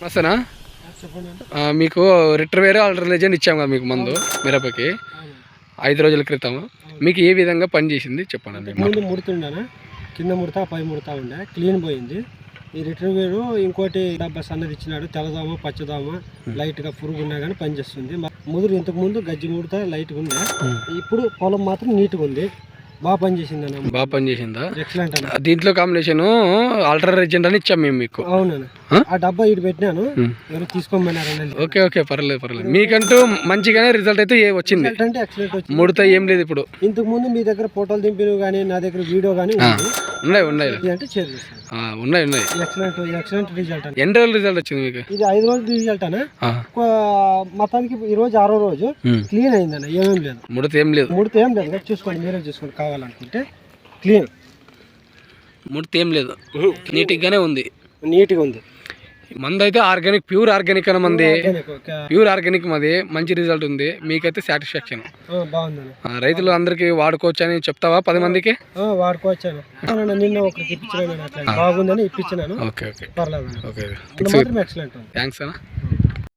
నమస్తేనా? మీకు రిటర్ వేరే ఆల్టర్ లెజెండ్ ఇచ్చాం కదా మీకు మందు మిరపకి. ఐదు రోజుల క్రితం. మీకు ఏ విధంగా పని చేసింది చెప్పండి ముందు ముడుతుండనా? కింద ముడతా పై ముడతా ఉండే. క్లీన్ పోయింది. ఈ రిట్రీవర్ ఇంకోటి డబ్బా సన్నది ఇచ్చినాడు. తెల్లదోమ పచ్చదోమ లైట్గా పురుగు ఉన్నా కానీ పనిచేస్తుంది. ముదురు ఇంతకు ముందు గజ్జి ముడతా లైట్గా ఉంది ఇప్పుడు పొలం మాత్రం నీట్గా ఉంది. బాగా పనిచేసింది అన్న బాగా పని చేసిందా ఎక్సలెంట్ అన్న. దీంట్లో కాంబినేషన్ ఆల్టర్ లెజెండ్ అని ఇచ్చాం మేము మీకు. అవునన్న. ఆ? డబ్బా ఇటు పెట్టినాను. ఎవరు ఓకే ఓకే పర్లేదు పర్లేదు. మీకంటూ మంచిగానే రిజల్ట్ అయితే ఏ వచ్చింది? ఎక్సలెంట్ అంటే ఎక్సలెంట్ వచ్చింది. ముడత ఏం లేదు ఇప్పుడు. ఇంతకు ముందు మీ దగ్గర ఫోటోలు దింపినవి కానీ నా దగ్గర వీడియో కానీ ఉన్నాయి ఉన్నాయి. అంటే షేర్ ఉన్నాయి ఉన్నాయి. ఎక్సలెంట్ ఎక్సలెంట్ రిజల్ట్ ఎన్ని రోజులు రిజల్ట్ వచ్చింది మీకు? ఇది ఐదు రోజులు రిజల్ట్ అన్న. ఒక- మొత్తానికి ఈ రోజు ఆరో రోజు. క్లీన్ అయిందన్న ఏమేం లేదు. ముడత ఏం లేదు. ముడితే ఏం లేదు. చూసుకోండి మీరే చూసుకోండి. కావాలనుకుంటే క్లీన్ ముడత ఏం లేదు. నీట్గానే ఉంది. నీట్గా ఉంది. మంది అయితే ఆర్గానిక్ ప్యూర్ ఆర్గానిక్ అన్న మంది. ప్యూర్ ఆర్గానిక్ మాది. మంచి రిజల్ట్ ఉంది. మీకైతే సాటిస్ఫాక్షన్. రైతులు అందరికి వాడుకోవచ్చు అని చెప్తావా పది మందికి? ఉంది. థ్యాంక్స్ అన్న.